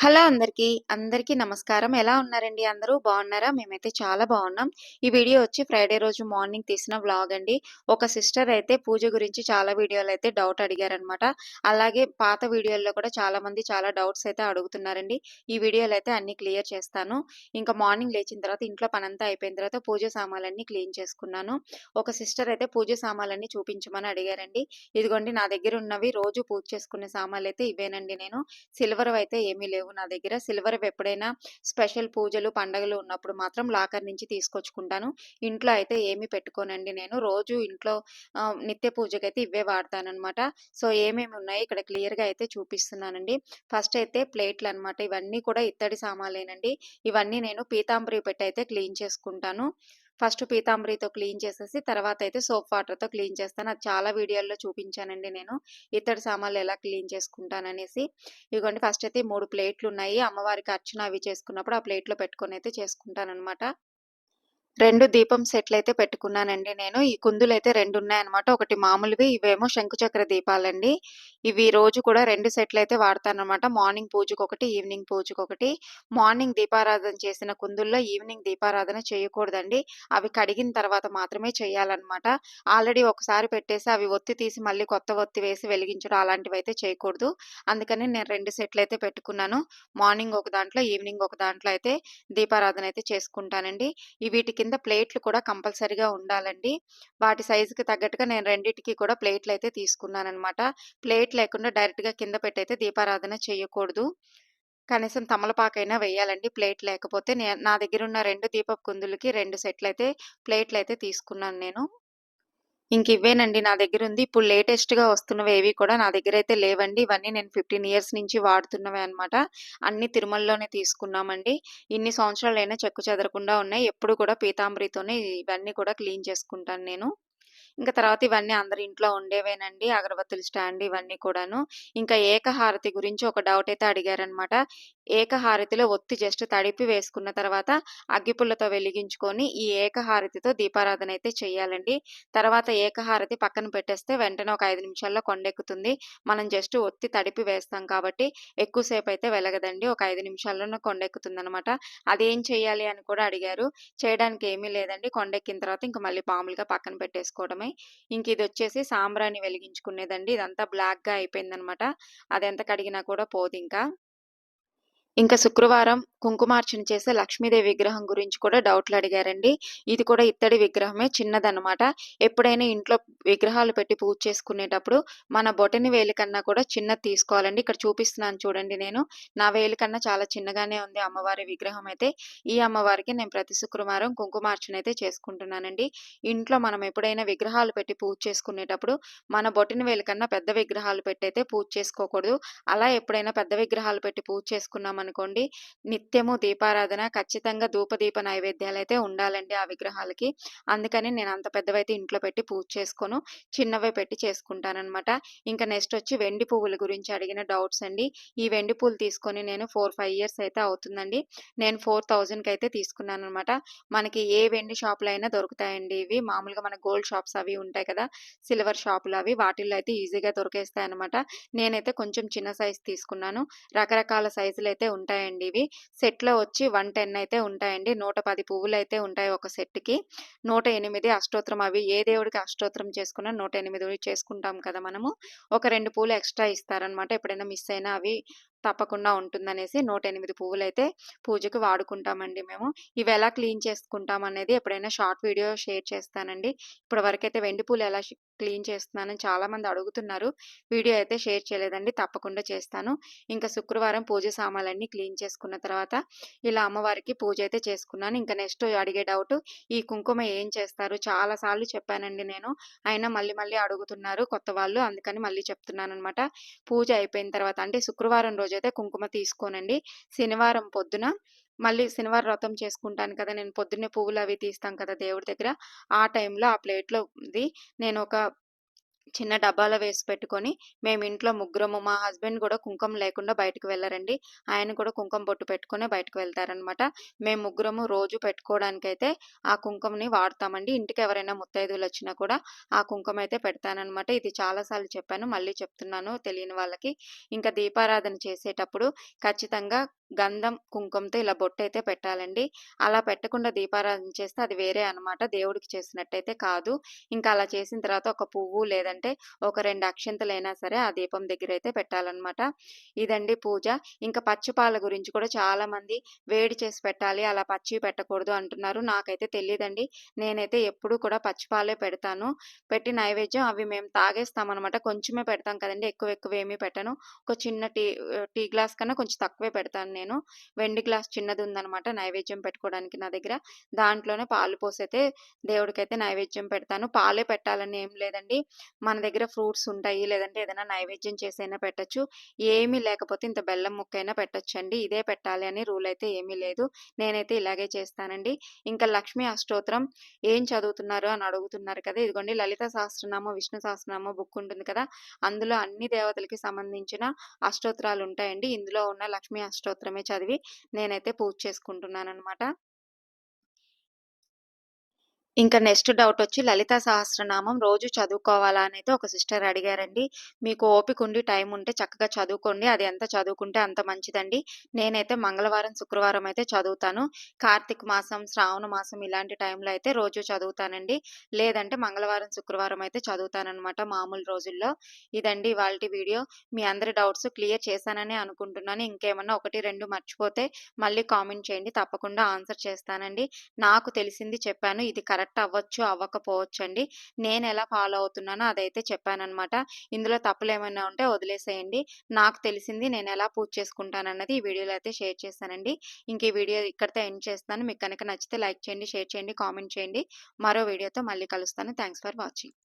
Hello అందరికీ. అందరికీ నమస్కారం. ఎలా ఉన్నారండి అందరూ? బాగున్నారా మేమైతే చాలా బాగున్నాం ఈ వీడియో వచ్చి ఫ్రైడే రోజు మార్నింగ్ తీసిన వ్లాగ్ అండి. ఒక సిస్టర్ అయితే పూజ గురించి చాలా వీడియోలైతే డౌట్ అడిగారనమాట. అలాగే పాత వీడియోల్లో కూడా చాలా మంది చాలా డౌట్స్ అయితే అడుగుతున్నారండి. ఈ వీడియోలు అయితే అన్ని క్లియర్ చేస్తాను. ఇంకా మార్నింగ్ లేచిన తర్వాత ఇంట్లో పనంతా అయిపోయిన తర్వాత పూజ సామాన్లన్నీ క్లీన్ చేసుకున్నాను. ఒక సిస్టర్ అయితే పూజ సామాన్లన్నీ చూపించమని అడిగారండి. ఇదిగోండి నా దగ్గర ఉన్నవి రోజు పూజ చేసుకునే సామాన్లు అయితే ఇవేనండి నేను. సిల్వర్ అయితే ఏమీ లేవు నా దగ్గర. సిల్వర్ ఎప్పుడైనా స్పెషల్ పూజలు, పండగలు ఉన్నప్పుడు మాత్రం లాకర్ నుంచి తీసుకొచ్చుకుంటాను. ఇంట్లో అయితే ఏమి పెట్టుకోనండి నేను. రోజు ఇంట్లో నిత్య నిత్య పూజకైతే ఇవే వాడతానమాట సో, ఏమేమి ఉన్నాయి ఇక్కడ క్లియర్‌గా అయితే చూపిస్తున్నానండి. ఫస్ట్ అయితే ప్లేట్లు అనమాట ఇవన్నీ కూడా ఇత్తడి సామాన్లేనండి. ఇవన్నీ నేను పీతాంబరి పెట్టి అయితే క్లీన్ చేసుకుంటాను. ఫస్ట్ పీతాంబరితో క్లీన్ చేసేసి తర్వాత అయితే సోప్ వాటర్‌తో క్లీన్ చేస్తాను. అది చాలా వీడియోల్లో చూపించానండి నేను. ఇతర సామాన్లు ఎలా క్లీన్ చేసుకుంటాననేసి. ఇదిగోండి ఫస్ట్ అయితే మూడు ప్లేట్లు ఉన్నాయి అమ్మవారికి అర్చన అవి చేసుకున్నప్పుడు ఆ ప్లేట్‌లో చేసుకుంటాను అన్నమాట రెండు దీపం సెట్లు అయితే పెట్టుకున్నానండి నేను. ఈ కుందులు అయితే రెండు ఉన్నాయన్నమాట. ఒకటి మామూలువి, ఇవేమో శంకుచక్ర దీపాలండి. ఇవి రోజు కూడా రెండు సెట్లు అయితే వాడతానమాట మార్నింగ్ పూజకు ఒకటి ఈవినింగ్ ఒకటి మార్నింగ్ దీపారాధన చేసిన కుందుల్లో ఈవినింగ్ దీపారాధన చేయకూడదండి. అవి కడిగిన తర్వాత మాత్రమే చేయాలన్నమాట ఆల్రెడీ ఒకసారి పెట్టేసి అవి ఒత్తి తీసి మళ్ళీ కొత్త ఒత్తి వేసి వెలిగించడం అలాంటివి అయితే చేయకూడదు. అందుకని నేను రెండు సెట్లు అయితే పెట్టుకున్నాను. మార్నింగ్ ఒక దాంట్లో, ఈవినింగ్ ఒక దాంట్లో అయితే దీపారాధన అయితే చేసుకుంటానండి. ఈ కింద ప్లేట్లు కూడా కంపల్సరీగా ఉండాలండి. వాటి సైజుకి తగ్గట్టుగా నేను రెండిటికి కూడా ప్లేట్లయితే తీసుకున్నానమాట ప్లేట్ లేకుండా డైరెక్ట్‌గా కింద పెట్టయితే దీపారాధన చేయకూడదు. కనీసం తమలపాకైనా వేయాలండి ప్లేట్ లేకపోతే. నా నా దగ్గరున్న 2 దీపపు కుందులకి రెండు సెట్లు అయితే ప్లేట్లు అయితే తీసుకున్నాను నేను. ఇంకివ్వేనండి నా దగ్గర ఉంది ఇప్పుడు లేటెస్ట్‌గా ఏవి కూడా నా దగ్గర అయితే లేవండి. ఇవన్నీ నేను 15 ఇయర్స్ నుంచి వాడుతున్నవే అనమాట. అన్ని తిరుమలలోనే తీసుకున్నామండి. ఇన్ని సంవత్సరాలైనా చెక్కు చెదరకుండా ఉన్నాయి. ఎప్పుడు కూడా పీతాంబరితోనే ఇవన్నీ కూడా క్లీన్ చేసుకుంటాను నేను. ఇంకా తర్వాత ఇవన్నీ అందరి ఇంట్లో ఉండేవేనండి. అగరబత్తులు స్టాండ్ ఇవన్నీ కూడాను. ఇంకా ఏకహారతి గురించి ఒక డౌట్ అయితే అడిగారనమాట. ఏకహారతిలో ఒత్తి జస్ట్ తడిపి వేసుకున్న తర్వాత అగ్గిపుల్లతో వెలిగించుకొని ఈ ఏకహారతితో దీపారాధన అయితే చేయాలండి. తర్వాత ఏకహారతి పక్కన పెట్టేస్తే వెంటనే ఒక ఐదు నిమిషాల్లో కొండెక్కుతుంది. మనం జస్ట్ ఒత్తి తడిపి వేస్తాం కాబట్టి ఎక్కువ అయితే వెలగదండి. ఒక ఐదు నిమిషాల్లోనే కొండెక్కుతుందనమాట. అదేం చేయాలి అని కూడా అడిగారు. చేయడానికి ఏమీ లేదండి. కొండెక్కిన తర్వాత ఇంకా మళ్ళీ మామూలుగా పక్కన పెట్టేసుకోవడమే. ఇంక ఇది వచ్చేసి సాంబ్రాణి వెలిగించుకునేదండి. ఇదంతా బ్లాక్‌గా అయిపోయిందనమాట. ఎంత కడిగినా కూడా పోదు ఇంకా ఇంకా శుక్రవారం కుంకుమార్చన చేసే లక్ష్మీదేవి విగ్రహం గురించి కూడా డౌట్‌లడిగారండి. ఇది కూడా ఇత్తడి విగ్రహమే చిన్నదనమాట. ఎప్పుడైనా ఇంట్లో విగ్రహాలు పెట్టి పూజ చేసుకునేటప్పుడు మన బొటని వేలు కన్నా కూడా చిన్నది తీసుకోవాలండి. ఇక్కడ చూపిస్తున్నాను చూడండి నేను. నా వేలు కన్నా చాలా చిన్నగానే ఉంది అమ్మవారి విగ్రహం అయితే. ఈ అమ్మవారికి నేను ప్రతి శుక్రవారం కుంకుమార్చన అయితే చేసుకుంటున్నానండి. ఇంట్లో మనం ఎప్పుడైనా విగ్రహాలు పెట్టి పూజ చేసుకునేటప్పుడు మన బొటని వేలు కన్నా పెద్ద విగ్రహాలు పెట్టి అయితే పూజ చేసుకోకూడదు. అలా ఎప్పుడైనా పెద్ద విగ్రహాలు పెట్టి పూజ అనుకోండి నిత్యము దీపారాధన ఖచ్చితంగా ధూపదీప అయితే ఉండాలండి ఆ విగ్రహాలకి. అందుకని నేను అంత పెద్దవైతే ఇంట్లో పెట్టి పూజ చేసుకోను. చిన్నవే పెట్టి చేసుకుంటానమాట ఇంకా నెక్స్ట్ వచ్చి వెండి పువ్వుల గురించి అడిగిన డౌట్స్ అండి. ఈ వెండి పూలు తీసుకొని నేను 4, 5 ఇయర్స్ అయితే అవుతుందండి. నేను ఫోర్ థౌజండ్కి అయితే తీసుకున్నాను అనమాట మనకి ఏ వెండి షాపులు అయినా దొరుకుతాయండి ఇవి. మామూలుగా మన గోల్డ్ షాప్స్ అవి ఉంటాయి కదా! సిల్వర్ షాపులు అవి. వాటిల్లో అయితే ఈజీగా దొరికేస్తాయనమాట. నేనైతే కొంచెం చిన్న సైజ్ తీసుకున్నాను. రకరకాల సైజులైతే ఉంటాయండి ఇవి. సెట్‌లో వచ్చి 110 అయితే ఉంటాయండి. నూట పది పువ్వులు అయితే ఉంటాయి ఒక సెట్‌కి. 108 అష్టోత్తరం అవి ఏ దేవుడికి అష్టోత్తరం చేసుకున్నా 108 చేసుకుంటాం కదా మనము. ఒక రెండు పూలు ఎక్స్‌ట్రా ఇస్తారనమాట. ఎప్పుడైనా మిస్ అయినా అవి తప్పకుండా ఉంటుందనేసి 108 పువ్వులైతే పూజకి వాడుకుంటామండి మేము. ఇవి ఎలా క్లీన్ చేసుకుంటాం అనేది ఎప్పుడైనా షార్ట్ వీడియో షేర్ చేస్తానండి. ఇప్పటి వరకైతే వెండి పూలు ఎలా క్లీన్ చేస్తున్నానని చాలామంది అడుగుతున్నారు. వీడియో అయితే షేర్ చేయలేదండి. తప్పకుండా చేస్తాను. ఇంకా శుక్రవారం పూజ సామాన్లన్నీ క్లీన్ చేసుకున్న తర్వాత ఇలా అమ్మవారికి పూజ అయితే చేసుకున్నాను. ఇంకా నెక్స్ట్ అడిగే డౌట్ ఈ కుంకుమ ఏం చేస్తారు? చాలా సార్లు చెప్పానండి నేను. అయినా మళ్ళీ మళ్ళీ అడుగుతున్నారు కొత్త వాళ్ళు. అందుకని మళ్ళీ చెప్తున్నాను అనమాట పూజ అయిపోయిన తర్వాత అంటే శుక్రవారం రోజు రోజైతే కుంకుమ తీసుకోనండి. శనివారం పొద్దున మళ్ళీ శనివారం వ్రతం చేసుకుంటాను కదా! నేను పొద్దున్నే పువ్వులవి తీస్తాం కదా దేవుడి దగ్గర. ఆ టైంలో ఆ ప్లేట్లో ఉంది నేను ఒక చిన్న డబ్బాలో వేసి పెట్టుకొని మేము ఇంట్లో ముగ్గురము మా హస్బెండ్ కూడా కుంకుమ లేకుండా బయటకు వెళ్ళరండి. ఆయన కూడా కుంకుమ బొట్టు పెట్టుకునే బయటకు వెళ్తారనమాట మేము ముగ్గురము రోజు పెట్టుకోవడానికైతే ఆ కుంకుమని వాడతామండి. ఇంటికి ఎవరైనా ముత్తైదువులు వచ్చినా కూడా ఆ కుంకుమ అయితే పెడతానమాట ఇది చాలాసార్లు చెప్పాను మళ్ళీ చెప్తున్నాను తెలియని వాళ్ళకి. ఇంకా దీపారాధన చేసేటప్పుడు ఖచ్చితంగా గంధం కుంకుమతో ఇలా బొట్టు అయితే పెట్టాలండి. అలా పెట్టకుండా దీపారాధన చేస్తే అది వేరే అనమాట దేవుడికి చేసినట్టయితే కాదు. ఇంకా అలా చేసిన తర్వాత ఒక పువ్వు ఏంటంటే ఒక రెండు అక్షంతలైనా సరే ఆ దీపం దగ్గర అయితే పెట్టాలన్నమాట. ఇదండి పూజ. ఇంకా పచ్చిపాల గురించి కూడా చాలా మంది వేడి చేసి పెట్టాలి అలా పచ్చి పెట్టకూడదు అంటున్నారు. నాకైతే తెలియదండి నేనైతే ఎప్పుడు కూడా పచ్చిపాలే పెడతాను. పెట్టి నైవేద్యం అవి మేము తాగేస్తాం అనమాట కొంచెమే పెడతాం కదండి. ఎక్కువ ఎక్కువ ఏమీ పెట్టను. ఒక చిన్న టీ టీ గ్లాస్ కన్నా కొంచెం తక్కువే పెడతాను నేను. వెండి గ్లాస్ చిన్నది ఉందనమాట నైవేద్యం పెట్టుకోవడానికి నా దగ్గర. దాంట్లోనే పాలు పోసైతే దేవుడికైతే నైవేద్యం పెడతాను. పాలే పెట్టాలని ఏం లేదండి. మన దగ్గర ఫ్రూట్స్ ఉంటాయి లేదంటే ఏదైనా నైవేద్యం చేసైనా పెట్టచ్చు. ఏమీ లేకపోతే ఇంత బెల్లం ముక్కైనా పెట్టచ్చండి. ఇదే పెట్టాలి అని రూల్ అయితే ఏమీ లేదు. నేనైతే ఇలాగే చేస్తానండి. ఇంకా లక్ష్మీ అష్టోత్తరం ఏం చదువుతున్నారు అని అడుగుతున్నారు కదా! ఇదిగోండి లలిత సహస్రనామ విష్ణు సహస్రనామ బుక్ ఉంటుంది కదా! అందులో అన్ని దేవతలకి సంబంధించిన అష్టోత్తరాలు ఉంటాయండి. ఇందులో ఉన్న లక్ష్మీ అష్టోత్తరమే చదివి నేనైతే పూజ చేసుకుంటున్నాను అనమాట ఇంకా నెక్స్ట్ డౌట్ వచ్చి లలిత సహస్రనామం రోజు చదువుకోవాలా అనేది ఒక సిస్టర్ అడిగారండి. మీకు ఓపిక ఉండి టైం ఉంటే చక్కగా చదువుకోండి. అది ఎంత చదువుకుంటే అంత మంచిదండి. నేనైతే మంగళవారం శుక్రవారం అయితే చదువుతాను. కార్తీక మాసం శ్రావణ మాసం ఇలాంటి టైంలో అయితే రోజు చదువుతానండి. లేదంటే మంగళవారం శుక్రవారం అయితే చదువుతానమాట మామూలు రోజుల్లో. ఇదండి వాళ్ళ వీడియో మీ అందరి డౌట్స్ క్లియర్ చేశానని అనుకుంటున్నాను. ఇంకేమన్నా ఒకటి రెండు మర్చిపోతే మళ్ళీ కామెంట్ చేయండి. తప్పకుండా ఆన్సర్ చేస్తానండి. నాకు తెలిసింది చెప్పాను. ఇది కరెక్ట్ కరెక్ట్ అవ్వచ్చు అవ్వకపోవచ్చు అండి నేను ఎలా ఫాలో అవుతున్నానో అదైతే చెప్పానమాట ఇందులో తప్పులు ఏమైనా ఉంటే వదిలేసేయండి. నాకు తెలిసింది నేను ఎలా పూజ చేసుకుంటానన్నది ఈ వీడియోలో అయితే షేర్ చేస్తానండి. ఇంక ఈ వీడియో ఇక్కడితో ఎండ్ చేస్తాను. మీకు కనుక నచ్చితే లైక్ చేయండి షేర్ చేయండి కామెంట్ చేయండి. మరో వీడియోతో మళ్ళీ కలుస్తాను. Thanks for watching.